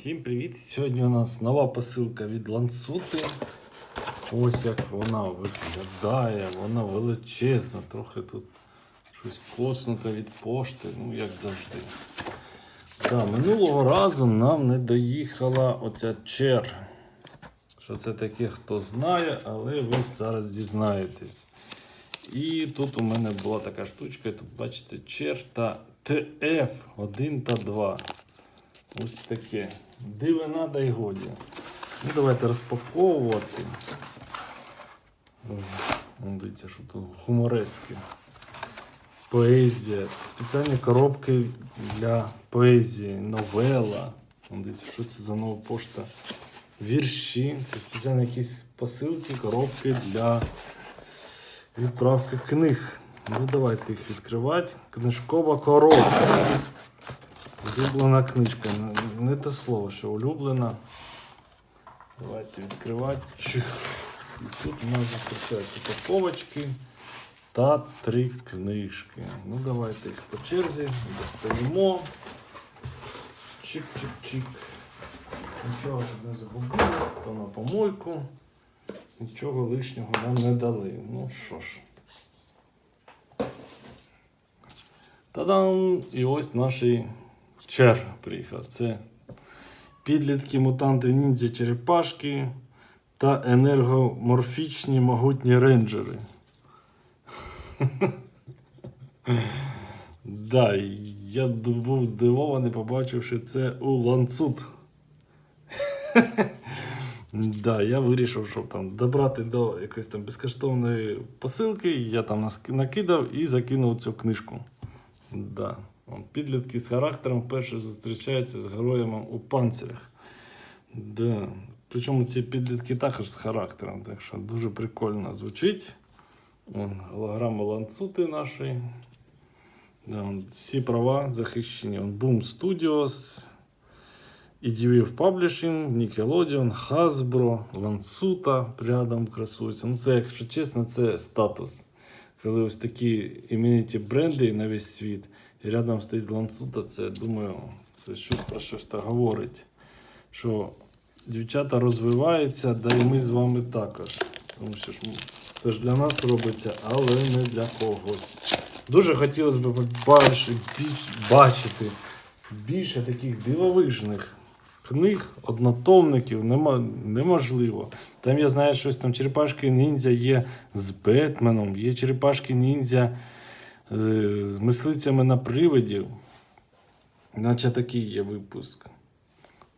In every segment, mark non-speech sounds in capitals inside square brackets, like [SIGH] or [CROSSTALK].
Всім привіт! Сьогодні у нас нова посилка від Лансути. Ось як вона виглядає. Вона величезна, трохи тут щось коснуте від пошти, ну як завжди. Да, минулого разу нам не доїхала оця чер. Що це таке, хто знає, але ви зараз дізнаєтесь. І тут у мене була така штучка, тут бачите, чер та ТФ 1 та 2. Ось таке. Дивина да й годі. Ну, давайте розпаковувати. Дивіться, що тут хуморески. Поезія. Спеціальні коробки для поезії, новела. Дивіться, що це за нова пошта. Вірші. Це спеціальні якісь посилки, коробки для відправки книг. Ну, давайте їх відкривати. Книжкова коробка. Улюблена книжка. Не- те слово, що улюблена. Давайте відкривати. І тут у нас зустрічаються упаковочки та три книжки. Ну, давайте їх по черзі достаємо. Чик-чик-чик. Нічого, щоб не загубилось, то на помойку. Нічого лишнього нам не дали. Ну що ж. Та-дам! І ось наш чер приїхав. Це підлітки, мутанти, ніндзя, черепашки та енергоморфічні могутні рейнджери. [LAUGHS] Да, я був здивований, побачивши це у ланцут. [LAUGHS] Да, я вирішив, щоб там добрати до якоїсь там безкоштовної посилки. Я там накидав і закинув цю книжку. Да. Підлітки з характером вперше зустрічаються з героями у панцирях. Да. Причому ці підлітки також з характером, так що дуже прикольно звучить. Голограма ланцути нашої. Да, всі права захищені. Boom Studios, EDV Publishing, Nickelodeon, Hasbro, Lansuta рядом красується. Ну, це, якщо чесно, це статус. Коли ось такі імениті бренди на весь світ, рядом стоїть Ланцута, це думаю, це щось про щось так говорить. Що дівчата розвиваються, да і ми з вами також. Тому що ж це ж для нас робиться, але не для когось. Дуже хотілося б бачити, більш, бачити більше таких дивовижних книг, однотомників нема, неможливо. Там я знаю, щось там черепашки ніндзя є з Бетменом, є черепашки ніндзя з мисливцями на привидів. Наче такий є випуск.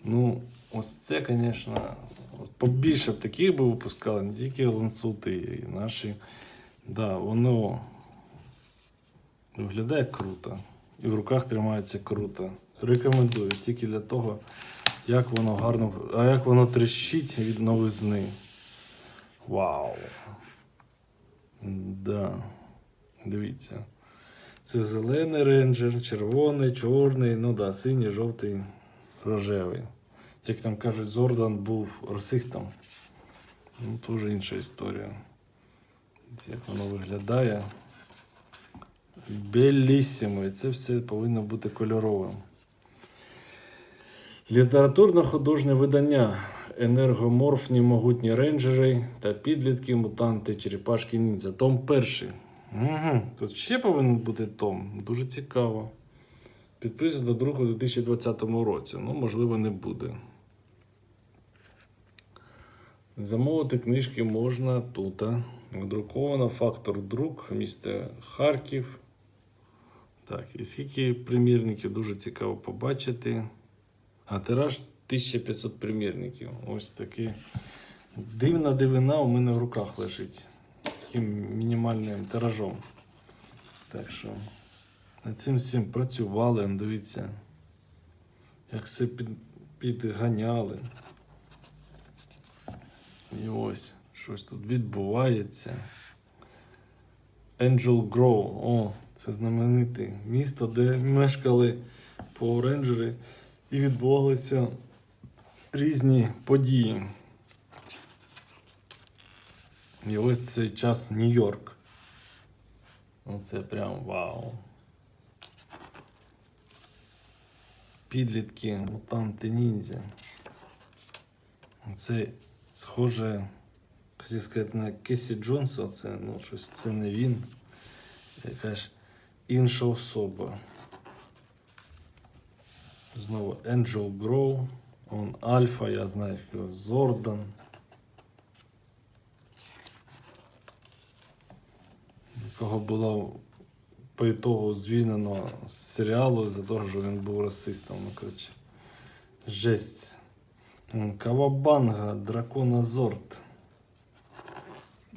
Ну, ось це, звісно, побільше б таких би випускали, не тільки ланцути і наші. Да, воно виглядає круто. І в руках тримається круто. Рекомендую тільки для того, як воно гарно, а як воно тріщить від новизни. Вау. Да. Дивіться. Це зелений рейнджер, червоний, чорний, ну да, синій, жовтий, рожевий. Як там кажуть, Зордан був расистом. Ну, вже інша історія. Як воно виглядає. Белісімо. І це все повинно бути кольоровим. Літературно-художнє видання. Енергоморфні могутні рейнджери та підлітки, мутанти, черепашки ніндзя. Том перший. Угу. Тут ще повинен бути том. Дуже цікаво. Підписано до друку у 2020 році. Ну, можливо, не буде. Замовити книжки можна тут. Друковано фактор друк, місто Харків. Так, і скільки примірників дуже цікаво побачити. А тираж 1500 примірників. Ось такий. Дивна дивина у мене в руках лежить. Таким мінімальним тиражом. Так що над цим всім працювали, дивіться, як все під, підганяли. І ось щось тут відбувається. Angel Grove. О, це знамените місто, де мешкали Power Rangers і відбувалися різні події. І ось цей час Нью-Йорк. Оце прям вау. підлітки, мутанти ніндзя. Це схоже, хотів сказати, на Кесі Джонса, це ну, щось це не він. Якась інша особа. Знову Angel Grow, он Альфа, я знаю Зордан. Якого було по ітогу звільнено з серіалу за того, що він був расистом. Ну, коротше, жесть. Кавабанга, Дракона Зорд.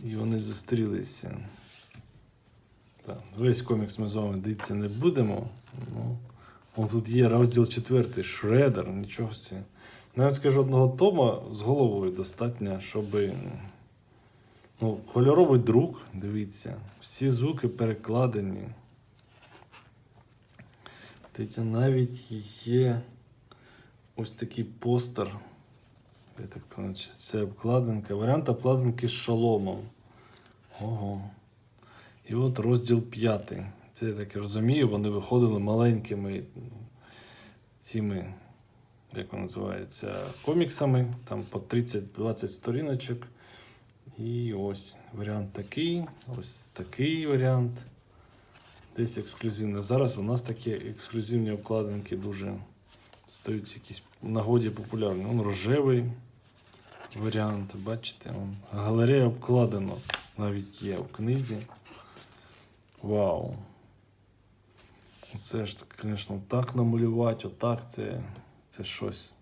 І вони зустрілися. Так, весь комікс ми з вами дивитися не будемо. Ну, О, тут є розділ четвертий, Шредер, нічого. Навіть скажу, одного тома з головою достатньо, щоб. Ну, кольоровий друк, дивіться, всі звуки перекладені. Дивіться, навіть є ось такий постер. Я так пам'ятаю, це обкладинка. Варіант обкладинки з шоломом. Ого. І от розділ п'ятий. Це я так розумію, вони виходили маленькими цими, як воно називається, коміксами, там по 30-20 сторіночок. І ось варіант такий, ось такий варіант. Десь ексклюзивно. Зараз у нас такі ексклюзивні обкладинки дуже стають якісь нагоді популярні. Он рожевий варіант, бачите, он. галерея обкладено навіть є в книзі. Вау. Це ж, звісно, так намалювати, отак це, це щось.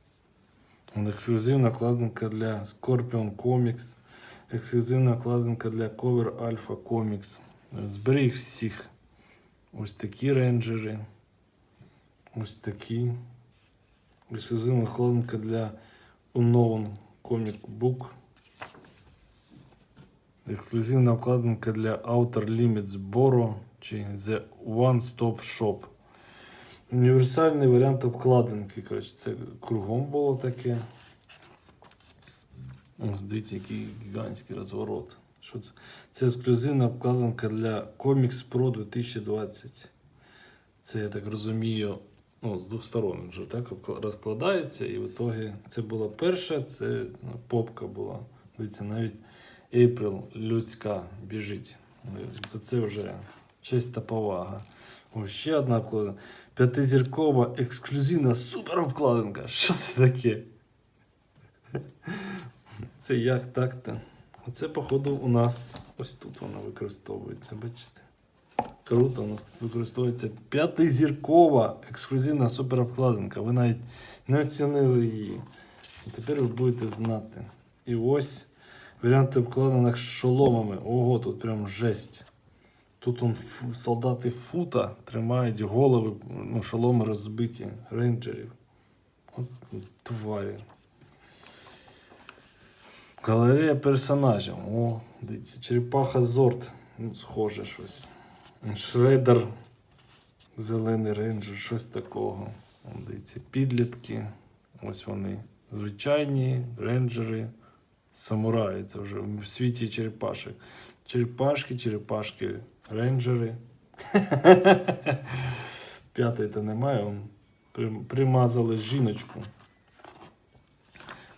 Ексклюзивна обкладинка для Scorpion Comics. Ексклюзивна обкладинка для Cover Alpha Comics. Зберіг всіх. Ось такі рейнджери. Ось такі. Ексклюзивна обкладинка для Unknown Comic Book. Ексклюзивна обкладинка для Outer Limits Boro чи The One Stop Shop. Універсальний варіант обкладинки. Коротше, це кругом було таке. Ось дивіться, який гігантський розворот. Що це? Це ексклюзивна обкладинка для Comics Pro 2020. Це, я так розумію, ну, з двох сторон вже так розкладається. І в ітогі це була перша, це ну, попка була. Дивіться, навіть April людська біжить. За це вже честь та повага. Ось ще одна обкладинка. П'ятизіркова ексклюзивна суперобкладинка. Що це таке? Це як так-то? Оце, походу, у нас ось тут вона використовується, бачите? Круто, у нас використовується п'ятизіркова ексклюзивна суперобкладинка. Ви навіть не оцінили її. І тепер ви будете знати. І ось варіанти обкладинок з шоломами. Ого, тут прям жесть. Тут он солдати фута тримають голови, ну, шоломи розбиті, рейнджерів. От тварі. Галерея персонажів. О, дивіться, черепаха Зорд. Ну, схоже щось. Шредер. Зелений рейнджер, щось такого. Дивіться, підлітки. Ось вони. Звичайні рейнджери, самураї. Це вже в світі черепашок. Черепашки, черепашки, рейнджери. [LAUGHS] П'ятий то немає. Примазали жіночку.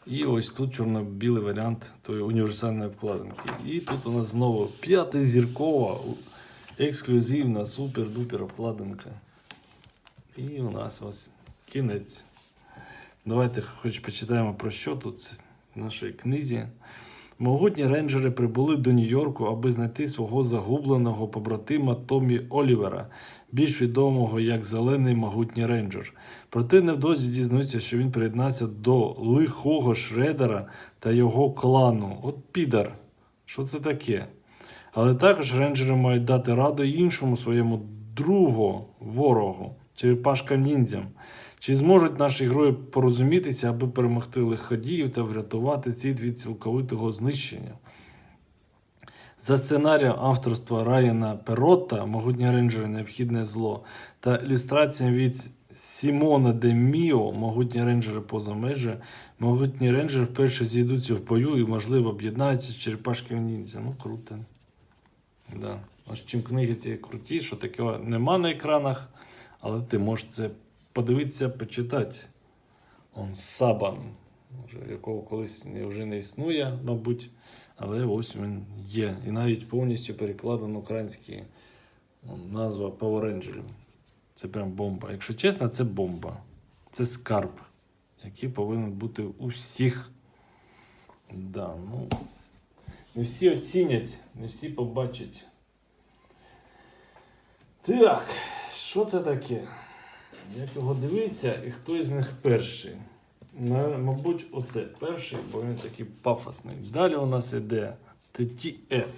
І ось тут чорно-білий варіант тої універсальної обкладинки. І тут у нас знову п'ятизіркова, ексклюзивна, супер-дупер обкладинка. І у нас ось кінець. Давайте хоч почитаємо про що тут в нашій книзі. Могутні рейнджери прибули до Нью-Йорку, аби знайти свого загубленого побратима Томі Олівера, більш відомого як Зелений могутній рейнджер. Проте невдовзі дізнаються, що він приєднався до лихого Шредера та його клану. От підар, що це таке? Але також рейнджери мають дати раду іншому своєму другу ворогу, черепашка ніндзям. Чи зможуть наші герої порозумітися, аби перемогти лиходіїв та врятувати світ від цілковитого знищення? За сценарієм авторства Райана Перотта Могутні рейнджери необхідне зло та ілюстраціями від Сімона де Міо Могутні рейнджери поза межі. Могутні рейнджери вперше зійдуться в бою і, можливо, об'єднаються з черепашками ніндзя. Ну, круто. Да. Ось чим книги ці круті, що такого нема на екранах, але ти можеш це подивитися, почитати. Он Сабан, якого колись вже не існує, мабуть, але ось він є. І навіть повністю перекладено український назва Power Rangers. Це прям бомба. Якщо чесно, це бомба. Це скарб, який повинен бути у всіх. Да, ну, не всі оцінять, не всі побачать. Так, що це таке? Як його дивиться, і хто із них перший? На- Мабуть, оце перший, бо він такий пафосний. Далі у нас іде TTF.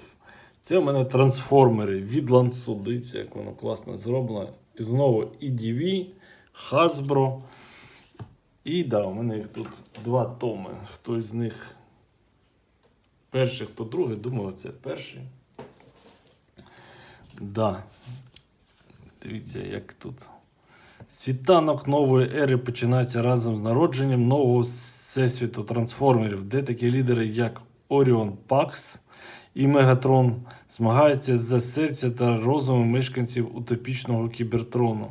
Це у мене трансформери від Лансу. Дивіться, як воно класно зроблено. І знову EDV, Hasbro. І да, у мене їх тут два томи. Хто з них перший, хто другий, думаю, це перший. Да. Дивіться, як тут. Світанок нової ери починається разом з народженням нового всесвіту трансформерів, де такі лідери, як Оріон Пакс і Мегатрон, змагаються за серця та розуми мешканців утопічного кібертрону.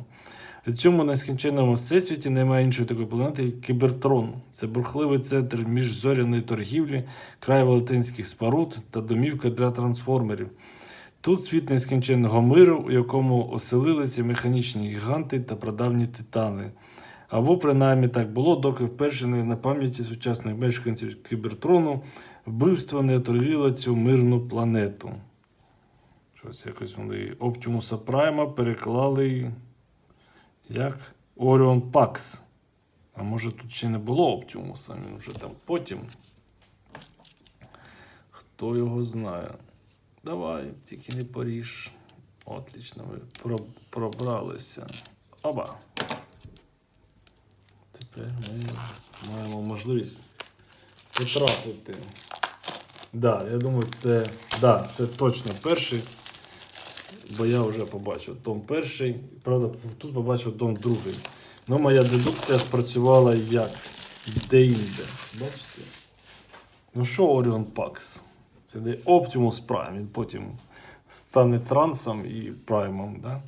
У цьому нескінченному всесвіті немає іншої такої планети, як Кібертрон. Це бурхливий центр міжзоряної торгівлі, край велетенських споруд та домівка для трансформерів. Тут світ нескінченного миру, у якому оселилися механічні гіганти та прадавні титани. Або принаймні так було, доки вперше не на пам'яті сучасних мешканців кібертрону вбивство не отруїло цю мирну планету. Щось якось вони Оптимуса Прайма переклали як Оріон Пакс. А може тут ще не було Оптимуса, він вже там потім. Хто його знає? Давай, тільки не поріж. Отлично, про- пробралися. Оба. Тепер ми маємо можливість потрапити. Да, я думаю, це, да, це точно перший. Бо я вже побачив том перший. Правда, тут побачив том другий. Ну, моя дедукція спрацювала як де-інде. Бачите? Ну що Orion Pax? Це де Optimus Prime, він потім стане трансом і праймом. Да?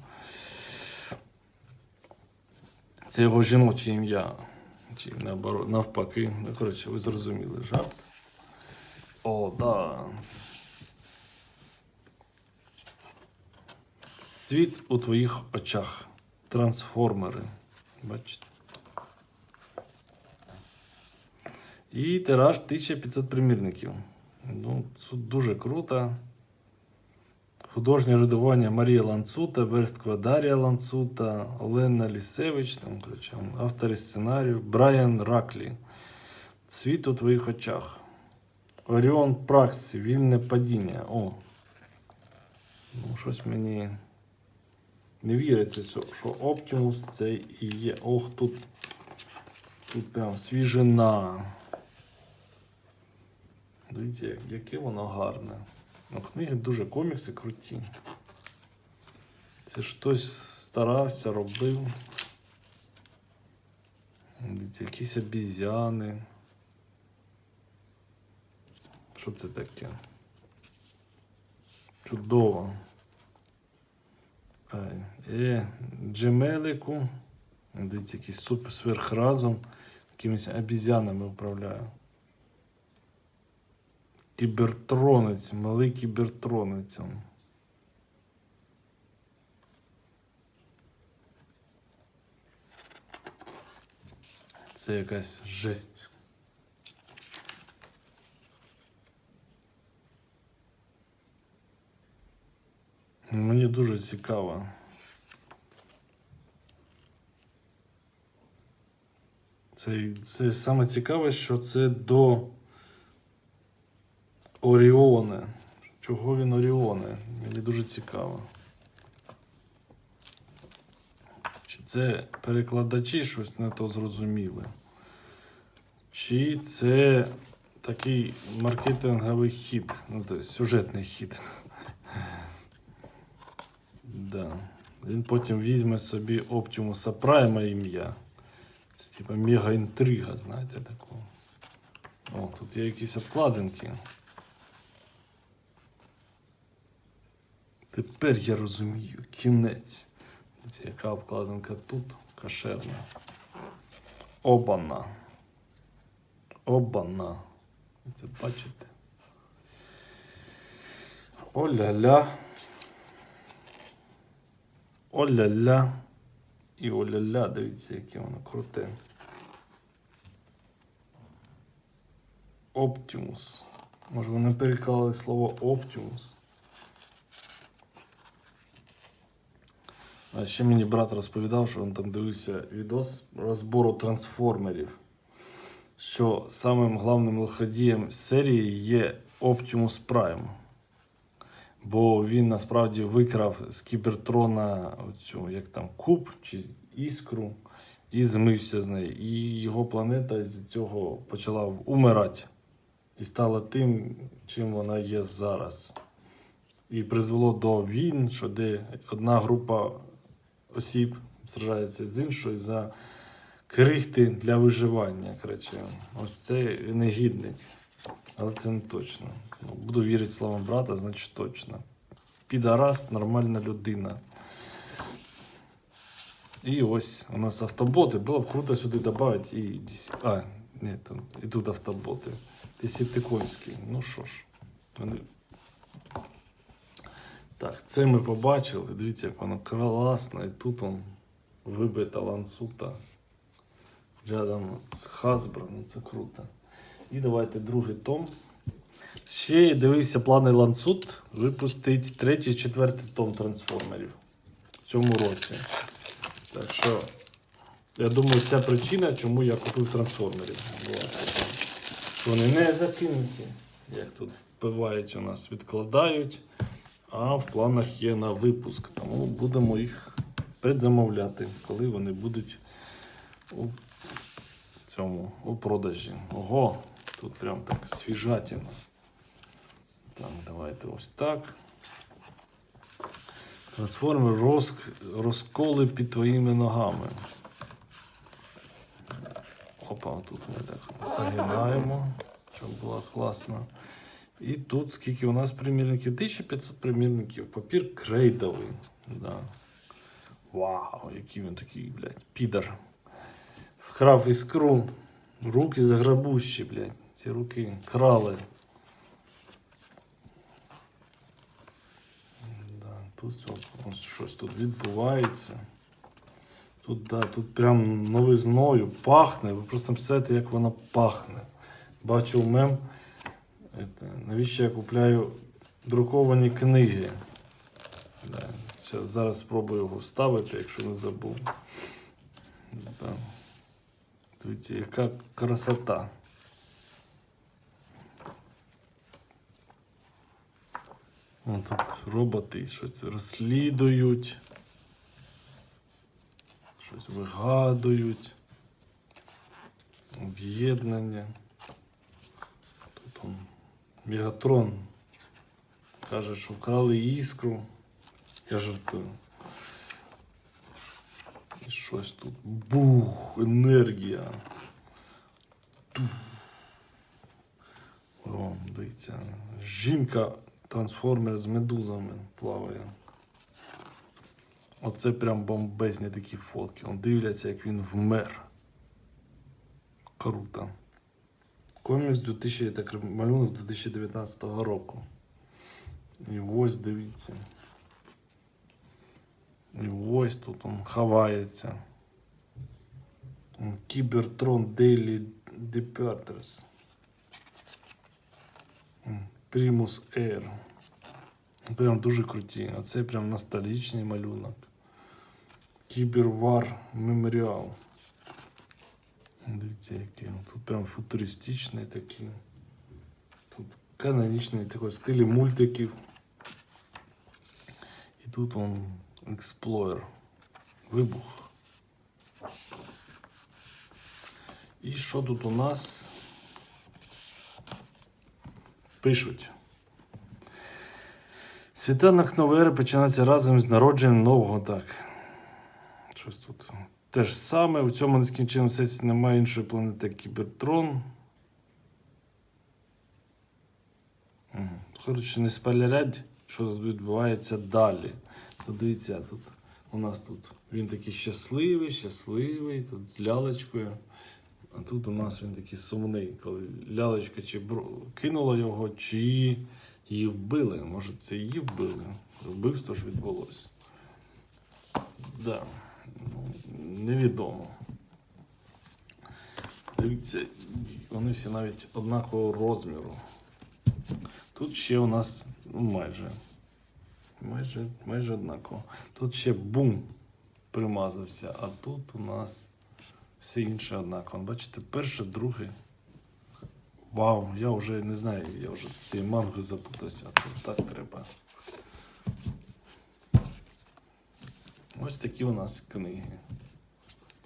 Це його жіноче ім'я. Чи наоборот, навпаки. Ну, коротше, ви зрозуміли жарт. О, да. Світ у твоїх очах. Трансформери. Бачите? І тираж 1500 примірників. Ну, це дуже круто. Художнє редагування Марія Ланцута, верстка Дар'я Ланцута, Олена Лісевич, там, коротше, автори сценарію, Брайан Раклі. Світ у твоїх очах. Оріон Пракс, вільне падіння. О. Ну, щось мені не віриться, що Оптимус це і є. Ох, тут, тут прям свіжина. Дивіться, яке воно гарне. Ну, книги дуже комікси круті. Це ж хтось старався, робив. Дивіться, якісь обізяни. Що це таке? Чудово. Е, Джемелику. Дивіться, якийсь супер сверхразум. Якимись обізянами управляє. Кібертронець, малий кібертронець. Це якась жесть. Мені дуже цікаво. Це, це саме цікаве, що це до Оріоне. Чого він Оріоне? Мені дуже цікаво. Чи це перекладачі щось не то зрозуміли? Чи це такий маркетинговий хід, ну тобто сюжетний хід. [LAUGHS] Да. Він потім візьме собі Оптимуса Прайма ім'я. Це типа мега інтрига, знаєте, такого. О, тут є якісь обкладинки. Тепер я розумію, кінець. Яка обкладинка тут? Кошерна. Обана. Обана. Це бачите. Оля-ля. Оля-ля. І оля-ля, дивіться, яке воно круте. Оптимус. Може вони переклали слово Оптимус. А ще мені брат розповідав, що він там дивився відос розбору трансформерів. Що самим головним лиходієм серії є Optimus Prime. Бо він насправді викрав з кібертрона оцю, як там, куб чи іскру і змився з неї. І його планета з цього почала умирати. І стала тим, чим вона є зараз. І призвело до війн, що де одна група осіб сражається з іншою за крихти для виживання. Коротше, ось це негідник. Але це не точно. Ну, буду вірити словам брата, значить точно. Підарас, нормальна людина. І ось у нас автоботи. Було б круто сюди додати і. А, ні, там і тут автоботи. Десятиконські. Ну що ж, вони. Так, це ми побачили. Дивіться, як воно класно. І тут он вибита ланцута. Рядом з Hasbro. Ну це круто. І давайте другий том. Ще дивився плани Лансут випустить третій, четвертий том трансформерів в цьому році. Так що, я думаю, ця причина, чому я купив трансформерів. Вони не закинуті, як тут бувають у нас, відкладають, а в планах є на випуск. Тому будемо їх предзамовляти, коли вони будуть у цьому у продажі. Ого, тут прям так свіжатина. Так, давайте ось так. Трансформер розк... розколи під твоїми ногами. Опа, тут ми так загинаємо, щоб було класно. І тут скільки у нас примірників? 1500 примірників. Папір крейдовий. Да. Вау, який він такий, блядь, підар. Вкрав іскру. Руки заграбущі, блядь. Ці руки крали. Да, тут ось щось тут відбувається. Тут, да, тут прям новизною пахне. Ви просто представляєте, як воно пахне. Бачив мем. Навіщо я купляю друковані книги? Да, щас, зараз спробую його вставити, якщо не забув. Дивіться, яка красота. Вон тут роботи щось розслідують, щось вигадують, об'єднання. Тут Мегатрон каже, що вкрали іскру. Я жартую. І щось тут. Бух, енергія. О, дивіться. Жінка трансформер з медузами плаває. Оце прям бомбезні такі фотки. Он дивляться, як він вмер. Круто. Комікс 2000, так, малюнок 2019 року. І ось дивіться. І ось тут он ховається. Кібертрон Daily Departers. Primus Air. Прям дуже круті. А це прям ностальгічний малюнок. Кібервар Меморіал. Дивіться, який. Тут прям футуристичний такий. Тут канонічний такий стилі мультиків. І тут он Explorer. Вибух. І що тут у нас? Пишуть. Світанок нової ери починається разом з народженням нового. Так. Щось тут. Те ж саме. У цьому нескінченому всесвіті немає іншої планети, як Кібертрон. Коротше, не спойлерять, що тут відбувається далі. Тут дивіться, тут у нас тут він такий щасливий, щасливий, тут з лялечкою. А тут у нас він такий сумний, коли лялечка чи бро- кинула його, чи її вбили. Може, це її вбили. Вбивство ж відбулося. Да. Невідомо. Дивіться, вони всі навіть однакового розміру. Тут ще у нас ну, майже. Майже, майже однаково. Тут ще бум примазався, а тут у нас все інше однаково. Бачите, перше, друге. Вау, я вже не знаю, я вже з цією мангою запутався. Це так треба. Ось такі у нас книги.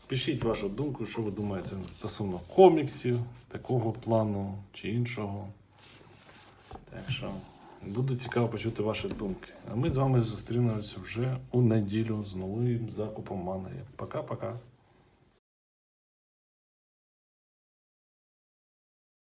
Пишіть вашу думку, що ви думаєте стосовно коміксів, такого плану чи іншого. Так що буде цікаво почути ваші думки. А ми з вами зустрінемося вже у неділю з новим закупом манги. Пока-пока.